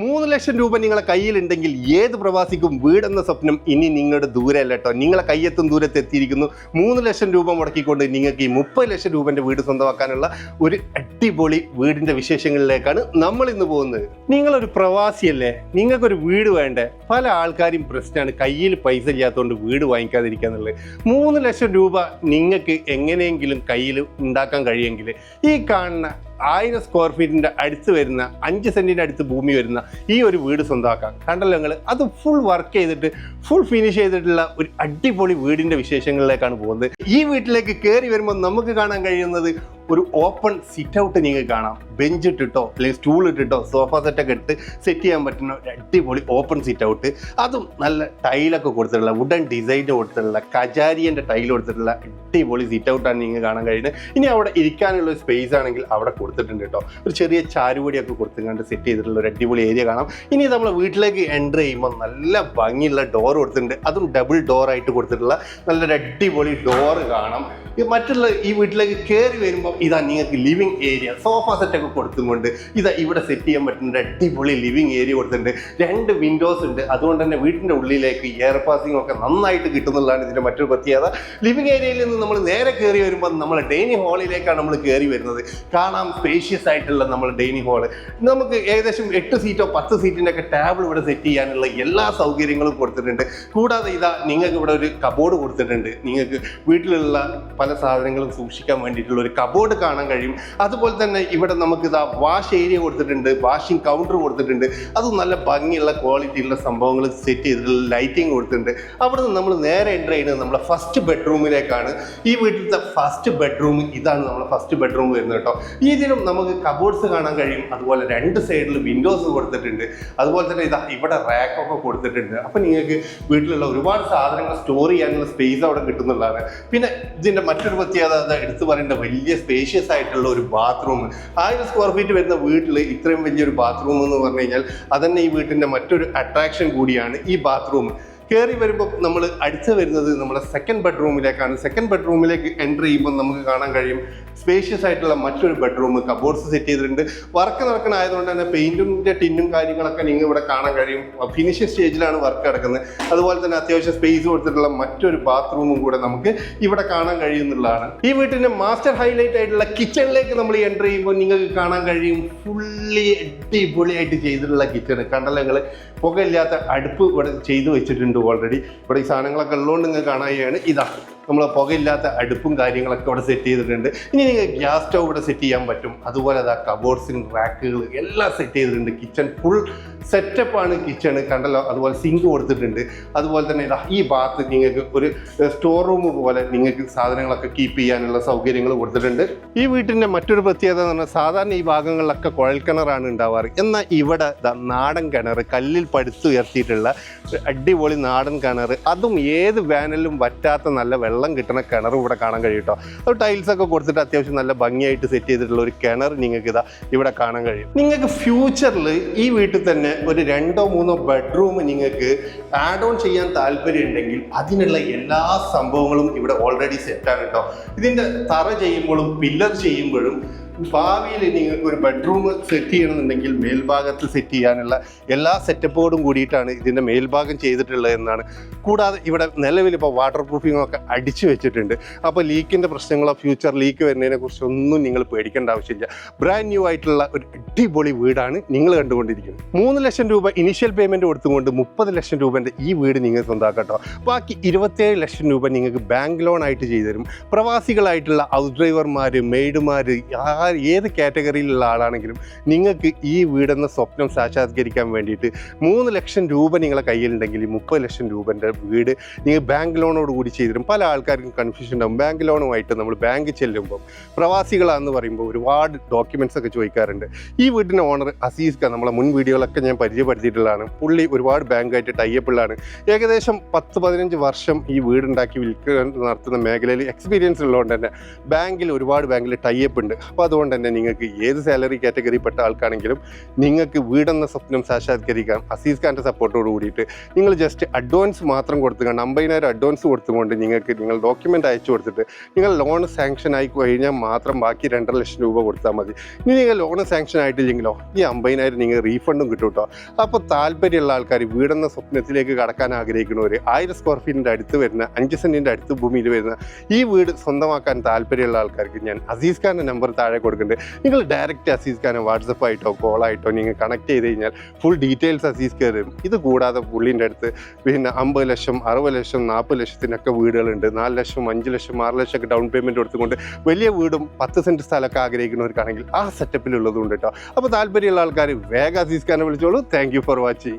മൂന്ന് ലക്ഷം രൂപ നിങ്ങളെ കയ്യിലുണ്ടെങ്കിൽ ഏത് പ്രവാസിക്കും വീടെന്ന സ്വപ്നം ഇനി നിങ്ങളുടെ ദൂരമല്ല കേട്ടോ നിങ്ങളെ കയ്യെത്തും ദൂരത്ത് എത്തിയിരിക്കുന്നു. മൂന്ന് ലക്ഷം രൂപ മുടക്കിക്കൊണ്ട് നിങ്ങൾക്ക് ഈ മുപ്പത് ലക്ഷം രൂപന്റെ വീട് സ്വന്തമാക്കാനുള്ള ഒരു അടിപൊളി വീടിന്റെ വിശേഷങ്ങളിലേക്കാണ് നമ്മൾ ഇന്ന് പോകുന്നത്. നിങ്ങളൊരു പ്രവാസിയല്ലേ? നിങ്ങൾക്കൊരു വീട് വേണ്ടേ? പല ആൾക്കാരും പ്രശ്നമാണ് കയ്യിൽ പൈസ ഇല്ലാത്തതുകൊണ്ട് വീട് വാങ്ങിക്കാതിരിക്കുക എന്നുള്ളത് മൂന്ന് ലക്ഷം രൂപ നിങ്ങൾക്ക് എങ്ങനെയെങ്കിലും കയ്യിൽ ഉണ്ടാക്കാൻ കഴിയുമെങ്കിൽ ഈ കാണുന്ന ആയിരം സ്ക്വയർ ഫീറ്റിന്റെ അടുത്ത് വരുന്ന അഞ്ച് സെന്റിന്റെ അടുത്ത് ഭൂമി വരുന്ന ഈ ഒരു വീട് സ്വന്തമാക്കാം. കണ്ടല്ലോ നിങ്ങൾ അത് ഫുൾ വർക്ക് ചെയ്തിട്ട് ഫുൾ ഫിനിഷ് ചെയ്തിട്ടുള്ള ഒരു അടിപൊളി വീടിന്റെ വിശേഷങ്ങളിലേക്കാണ് പോകുന്നത്. ഈ വീട്ടിലേക്ക് കയറി വരുമ്പോൾ നമുക്ക് കാണാൻ കഴിയുന്നത് ഒരു ഓപ്പൺ സിറ്റ് ഔട്ട് നിങ്ങൾക്ക് കാണാം. ബെഞ്ച് ഇട്ടിട്ടോ അല്ലെങ്കിൽ സ്റ്റൂൾ ഇട്ടിട്ടോ സോഫ സെറ്റൊക്കെ ഇട്ട് സെറ്റ് ചെയ്യാൻ പറ്റുന്ന ഒരു അടിപൊളി ഓപ്പൺ സിറ്റ് ഔട്ട് അതും നല്ല ടൈലൊക്കെ കൊടുത്തിട്ടുള്ള വുഡൻ ഡിസൈൻ കൊടുത്തിട്ടുള്ള കജാരിയന്റെ ടൈൽ കൊടുത്തിട്ടുള്ള അടിപൊളി സിറ്റ് ഔട്ടാണ് നിങ്ങൾക്ക് കാണാൻ കഴിയുന്നത്. ഇനി അവിടെ ഇരിക്കാനുള്ള സ്പേസ് ആണെങ്കിൽ അവിടെ കൊടുത്തിട്ടുണ്ട് കേട്ടോ. ഒരു ചെറിയ ചാരുപടിയൊക്കെ കൊടുത്തുകൊണ്ട് സെറ്റ് ചെയ്തിട്ടുള്ള ഒരു അടിപൊളി ഏരിയ കാണാം. ഇനി നമ്മൾ വീട്ടിലേക്ക് എന്റർ ചെയ്യുമ്പോൾ നല്ല ഭംഗിയുള്ള ഡോർ കൊടുത്തിട്ടുണ്ട്. അതും ഡബിൾ ഡോർ ആയിട്ട് കൊടുത്തിട്ടുള്ള നല്ലൊരു അടിപൊളി ഡോർ കാണാം. മറ്റുള്ള ഈ വീട്ടിലേക്ക് കയറി വരുമ്പോൾ ഇതാ നിങ്ങൾക്ക് ലിവിങ് ഏരിയ സോഫ സെറ്റൊക്കെ കൊടുത്തുകൊണ്ട് ഇതാ ഇവിടെ സെറ്റ് ചെയ്യാൻ പറ്റുന്ന അടിപൊളി ലിവിങ് ഏരിയ കൊടുത്തിട്ടുണ്ട്. രണ്ട് വിൻഡോസ് ഉണ്ട്. അതുകൊണ്ട് തന്നെ വീട്ടിന്റെ ഉള്ളിലേക്ക് എയർ പാസിംഗ് ഒക്കെ നന്നായിട്ട് കിട്ടുന്നുള്ളതാണ് ഇതിന്റെ മറ്റൊരു പ്രത്യേകത. ലിവിങ് ഏരിയയിൽ നിന്ന് നമ്മൾ നേരെ കയറി വരുമ്പോൾ നമ്മൾ ഡൈനിങ് ഹാളിലേക്കാണ് നമ്മൾ കയറി വരുന്നത്. കാണാം സ്പേഷ്യസ് ആയിട്ടുള്ള നമ്മൾ ഡൈനിങ് ഹാൾ നമുക്ക് ഏകദേശം എട്ട് സീറ്റോ പത്ത് സീറ്റിന്റെ ഒക്കെ ടേബിൾ ഇവിടെ സെറ്റ് ചെയ്യാനുള്ള എല്ലാ സൗകര്യങ്ങളും കൊടുത്തിട്ടുണ്ട്. കൂടാതെ ഇതാ നിങ്ങൾക്ക് ഇവിടെ ഒരു കബോർഡ് കൊടുത്തിട്ടുണ്ട്. നിങ്ങൾക്ക് വീട്ടിലുള്ള പല സാധനങ്ങളും സൂക്ഷിക്കാൻ വേണ്ടിയിട്ടുള്ള ഒരു കബോർഡ് കാണാൻ കഴിയും. അതുപോലെ തന്നെ ഇവിടെ നമുക്ക് ഇതാ വാഷ് ഏരിയ കൊടുത്തിട്ടുണ്ട് വാഷിംഗ് കൗണ്ടർ കൊടുത്തിട്ടുണ്ട്. അതും നല്ല ഭംഗിയുള്ള ക്വാളിറ്റി ഉള്ള സംഭവങ്ങൾ സെറ്റ് ചെയ്തിട്ടുള്ള ലൈറ്റിംഗ് കൊടുത്തിട്ടുണ്ട്. അവിടെ നിന്ന് നമ്മൾ നേരെ എന്റർ ചെയ്യുന്നത് നമ്മുടെ ഫസ്റ്റ് ബെഡ്റൂമിലേക്കാണ് ഈ വീട്ടിലത്തെ ഫസ്റ്റ് ബെഡ്റൂം ഇതാണ് നമ്മുടെ ഫസ്റ്റ് ബെഡ്റൂം വരുന്നത് കേട്ടോ. ഇതിലും നമുക്ക് കബോർഡ്സ് കാണാൻ കഴിയും. അതുപോലെ രണ്ട് സൈഡിൽ വിൻഡോസ് കൊടുത്തിട്ടുണ്ട്. അതുപോലെ തന്നെ ഇതാ ഇവിടെ റാക്കൊക്കെ കൊടുത്തിട്ടുണ്ട്. അപ്പം നിങ്ങൾക്ക് വീട്ടിലുള്ള ഒരുപാട് സാധനങ്ങൾ സ്റ്റോർ ചെയ്യാനുള്ള സ്പേസ് അവിടെ കിട്ടുന്നുള്ളതാണ്. പിന്നെ ഇതിന്റെ മറ്റൊരു പ്രത്യേകത എടുത്തു പറയേണ്ട വലിയ സ്പേഷ്യസ് ആയിട്ടുള്ള ഒരു ബാത്റൂം ആയിരം സ്ക്വയർ ഫീറ്റ് വരുന്ന വീട്ടിൽ ഇത്രയും വലിയൊരു ബാത്റൂം എന്ന് പറഞ്ഞു കഴിഞ്ഞാൽ അതന്നെ ഈ വീട്ടിന്റെ മറ്റൊരു അട്രാക്ഷൻ കൂടിയാണ് ഈ ബാത്റൂം കയറി വരുമ്പോൾ നമ്മൾ അടിച്ചു വരുന്നത് നമ്മുടെ സെക്കൻഡ് ബെഡ്റൂമിലേക്കാണ് സെക്കൻഡ് ബെഡ്റൂമിലേക്ക് എന്റർ ചെയ്യുമ്പോൾ നമുക്ക് കാണാൻ കഴിയും സ്പേഷ്യസ് ആയിട്ടുള്ള മറ്റൊരു ബെഡ്റൂം കബോർഡ്സ് സെറ്റ് ചെയ്തിട്ടുണ്ട്. വർക്ക് നടക്കണായതുകൊണ്ട് തന്നെ പെയിന്റിന്റെ ടിന്നും കാര്യങ്ങളൊക്കെ നിങ്ങൾ ഇവിടെ കാണാൻ കഴിയും. ഫിനിഷിംഗ് സ്റ്റേജിലാണ് വർക്ക് നടക്കുന്നത്. അതുപോലെ തന്നെ അത്യാവശ്യം സ്പേസ് കൊടുത്തിട്ടുള്ള മറ്റൊരു ബാത്റൂമും കൂടെ നമുക്ക് ഇവിടെ കാണാൻ കഴിയുന്നുള്ളതാണ് ഈ വീട്ടിന്റെ മാസ്റ്റർ ഹൈലൈറ്റ് ആയിട്ടുള്ള കിച്ചണിലേക്ക് നമ്മൾ എന്റർ ചെയ്യുമ്പോൾ നിങ്ങൾക്ക് കാണാൻ കഴിയും ഫുള്ളി അടിപൊളിയായിട്ട് ചെയ്തിട്ടുള്ള കിച്ചൺ കണ്ടല്ലോ നിങ്ങൾ പുകയില്ലാത്ത അടുപ്പ് ഇവിടെ ചെയ്തു വെച്ചിട്ടുണ്ട്. ഓൾറെഡി ഇവിടെ ഈ സാധനങ്ങളൊക്കെ ഉള്ളതുകൊണ്ട് നിങ്ങൾക്ക് കാണാൻ ഇതാ. നമ്മൾ പുകയില്ലാത്ത അടുപ്പും കാര്യങ്ങളൊക്കെ ഇവിടെ സെറ്റ് ചെയ്തിട്ടുണ്ട്. ഇനി നിങ്ങൾക്ക് ഗ്യാസ് സ്റ്റൗ ഇവിടെ സെറ്റ് ചെയ്യാൻ പറ്റും. അതുപോലെ അതാ കബോർഡ്സിൻ റാക്കുകൾ എല്ലാം സെറ്റ് ചെയ്തിട്ടുണ്ട്. കിച്ചൺ ഫുൾ സെറ്റപ്പാണ് കിച്ചൺ കണ്ടല്ലോ? അതുപോലെ സിങ്ക് കൊടുത്തിട്ടുണ്ട്. അതുപോലെ തന്നെ ഈ ഭാഗത്ത് നിങ്ങൾക്ക് ഒരു സ്റ്റോർ റൂം പോലെ നിങ്ങൾക്ക് സാധനങ്ങളൊക്കെ കീപ്പ് ചെയ്യാനുള്ള സൗകര്യങ്ങൾ കൊടുത്തിട്ടുണ്ട്. ഈ വീട്ടിന്റെ മറ്റൊരു പ്രത്യേകത എന്ന് പറഞ്ഞാൽ സാധാരണ ഈ ഭാഗങ്ങളിലൊക്കെ കുഴൽ കിണറാണ് ഉണ്ടാവാറ്. എന്നാൽ ഇവിടെ നാടൻ കിണർ കല്ലിൽ പടുത്തുയർത്തിയിട്ടുള്ള അടിപൊളി നാടൻ കിണർ അതും ഏത് വേനലും വറ്റാത്ത നല്ല വെള്ളം കിട്ടുന്ന കിണർ ഇവിടെ കാണാൻ കഴിയും കേട്ടോ അത് ടൈൽസ് ഒക്കെ കൊടുത്തിട്ട് അത്യാവശ്യം നല്ല ഭംഗിയായിട്ട് സെറ്റ് ചെയ്തിട്ടുള്ള ഒരു കിണർ നിങ്ങൾക്ക് ഇതാ ഇവിടെ കാണാൻ കഴിയും. നിങ്ങൾക്ക് ഫ്യൂച്ചറിൽ ഈ വീട്ടിൽ തന്നെ ഒരു രണ്ടോ മൂന്നോ ബെഡ്റൂം നിങ്ങൾക്ക് ആഡ് ഓൺ ചെയ്യാൻ താല്പര്യം ഉണ്ടെങ്കിൽ അതിനുള്ള എല്ലാ സംഭവങ്ങളും ഇവിടെ ഓൾറെഡി സെറ്റാണ് കേട്ടോ ഇതിന്റെ തറ ചെയ്യുമ്പോഴും പില്ലർ ചെയ്യുമ്പോഴും ഭാവിയിൽ നിങ്ങൾക്ക് ഒരു ബെഡ്റൂം സെറ്റ് ചെയ്യണമെന്നുണ്ടെങ്കിൽ മേൽഭാഗത്ത് സെറ്റ് ചെയ്യാനുള്ള എല്ലാ സെറ്റപ്പോടും കൂടിയിട്ടാണ് ഇതിന്റെ മേൽഭാഗം ചെയ്തിട്ടുള്ളത് എന്നാണ്. കൂടാതെ ഇവിടെ നിലവിൽ ഇപ്പോൾ വാട്ടർ പ്രൂഫിംഗ് ഒക്കെ അടിച്ചു വെച്ചിട്ടുണ്ട്. അപ്പോൾ ലീക്കിന്റെ പ്രശ്നങ്ങളോ ഫ്യൂച്ചർ ലീക്ക് വരുന്നതിനെ കുറിച്ചൊന്നും നിങ്ങൾ പേടിക്കേണ്ട ആവശ്യമില്ല. ബ്രാൻഡ് ന്യൂ ആയിട്ടുള്ള ഒരു അടിപൊളി വീടാണ് നിങ്ങൾ കണ്ടുകൊണ്ടിരിക്കുന്നത്. മൂന്ന് ലക്ഷം രൂപ ഇനിഷ്യൽ പേയ്മെന്റ് കൊടുത്തുകൊണ്ട് മുപ്പത് ലക്ഷം രൂപേന്റെ ഈ വീട് നിങ്ങൾ സ്വന്തമാക്കട്ടോ ബാക്കി ഇരുപത്തേഴ് ലക്ഷം രൂപ നിങ്ങൾക്ക് ബാങ്ക് ലോൺ ആയിട്ട് ചെയ്തു തരും പ്രവാസികളായിട്ടുള്ള ഹൗസ് ഡ്രൈവർമാർ മെയ്ഡുമാർ ഏത് കാറ്റഗറിയിലുള്ള ആളാണെങ്കിലും നിങ്ങൾക്ക് ഈ വീടെന്ന സ്വപ്നം സാക്ഷാത്കരിക്കാൻ വേണ്ടിയിട്ട് മൂന്ന് ലക്ഷം രൂപ നിങ്ങളെ കയ്യിലുണ്ടെങ്കിൽ മുപ്പത് ലക്ഷം രൂപന്റെ വീട് നിങ്ങൾ ബാങ്ക് ലോണോട് കൂടി ചെയ്തു തരും പല ആൾക്കാർക്കും കൺഫ്യൂഷൻ ഉണ്ടാകും ബാങ്ക് ലോണുമായിട്ട് നമ്മൾ ബാങ്ക് ചെല്ലുമ്പോൾ പ്രവാസികളാണെന്ന് പറയുമ്പോൾ ഒരുപാട് ഡോക്യുമെന്റ്സ് ഒക്കെ ചോദിക്കാറുണ്ട്. ഈ വീടിന്റെ ഓണർ അസീസ് ഖാൻ നമ്മളെ മുൻ വീഡിയോകളൊക്കെ ഞാൻ പരിചയപ്പെടുത്തിയിട്ടുള്ളതാണ്. പുള്ളി ഒരുപാട് ബാങ്കായിട്ട് ടൈപ്പുള്ളതാണ് ഏകദേശം പത്ത് പതിനഞ്ച് വർഷം ഈ വീടുണ്ടാക്കി വിൽക്കുക നടത്തുന്ന മേഖലയിൽ എക്സ്പീരിയൻസ് ഉള്ളതുകൊണ്ട് തന്നെ ബാങ്കിൽ ഒരുപാട് ബാങ്കിൽ ടൈപ്പ് ഉണ്ട്. അപ്പോൾ അതുകൊണ്ട് അതുകൊണ്ട് തന്നെ നിങ്ങൾക്ക് ഏത് സാലറി കാറ്റഗറിപ്പെട്ട ആൾക്കാണെങ്കിലും നിങ്ങൾക്ക് വീടെന്ന സ്വപ്നം സാക്ഷാത്കരിക്കാം. അസീസ് ഖാന്റെ സപ്പോർട്ടോട് കൂടിയിട്ട് നിങ്ങൾ ജസ്റ്റ് അഡ്വാൻസ് മാത്രം കൊടുത്തുകൊണ്ട് അമ്പതിനായിരം അഡ്വാൻസ് കൊടുത്തുകൊണ്ട് നിങ്ങൾക്ക് നിങ്ങൾ ഡോക്യുമെന്റ് അയച്ചു കൊടുത്തിട്ട് നിങ്ങൾ ലോൺ സാങ്ഷൻ ആയി കഴിഞ്ഞാൽ മാത്രം ബാക്കി രണ്ടര ലക്ഷം രൂപ കൊടുത്താൽ മതി. ഇനി നിങ്ങൾ ലോൺ സാങ്ഷൻ ആയിട്ടില്ലെങ്കിലോ ഈ അമ്പതിനായിരം നിങ്ങൾ റീഫണ്ടും കിട്ടും കേട്ടോ അപ്പോൾ താല്പര്യമുള്ള ആൾക്കാർ വീടെന്ന സ്വപ്നത്തിലേക്ക് കടക്കാൻ ആഗ്രഹിക്കുന്നവർ ആയിരം സ്ക്വയർ ഫീറ്റിന്റെ അടുത്ത് വരുന്ന അഞ്ച് സെന്റിന്റെ അടുത്ത് ഭൂമിയിൽ വരുന്ന ഈ വീട് സ്വന്തമാക്കാൻ താല്പര്യമുള്ള ആൾക്കാർക്ക് ഞാൻ അസീസ് ഖാന്റെ നമ്പർ താഴെ കൊടുക്കുന്നുണ്ട് നിങ്ങൾ ഡയറക്റ്റ് അസീസ് ഖാനെ വാട്സപ്പ് ആയിട്ടോ കോൾ ആയിട്ടോ നിങ്ങൾ കണക്ട് ചെയ്ത് കഴിഞ്ഞാൽ ഫുൾ ഡീറ്റെയിൽസ് അസീസ് കയറും ഇത് കൂടാതെ പുള്ളിന്റെ അടുത്ത് പിന്നെ അമ്പത് ലക്ഷം അറുപത് ലക്ഷം നാൽപ്പത് ലക്ഷത്തിനൊക്കെ വീടുകളുണ്ട്. നാല് ലക്ഷം അഞ്ച് ലക്ഷം ആറ് ലക്ഷം ഒക്കെ ഡൗൺ പേയ്മെന്റ് കൊടുത്തുകൊണ്ട് വലിയ വീടും പത്ത് സെന്റ് സ്ഥലമൊക്കെ ആഗ്രഹിക്കുന്നവർക്കാണെങ്കിൽ ആ സെറ്റപ്പിലുള്ളതുകൊണ്ട് കേട്ടോ അപ്പോൾ താല്പര്യമുള്ള ആൾക്കാർ വേഗം അസീസ് ഖാനെ വിളിച്ചോളൂ. Thank for watching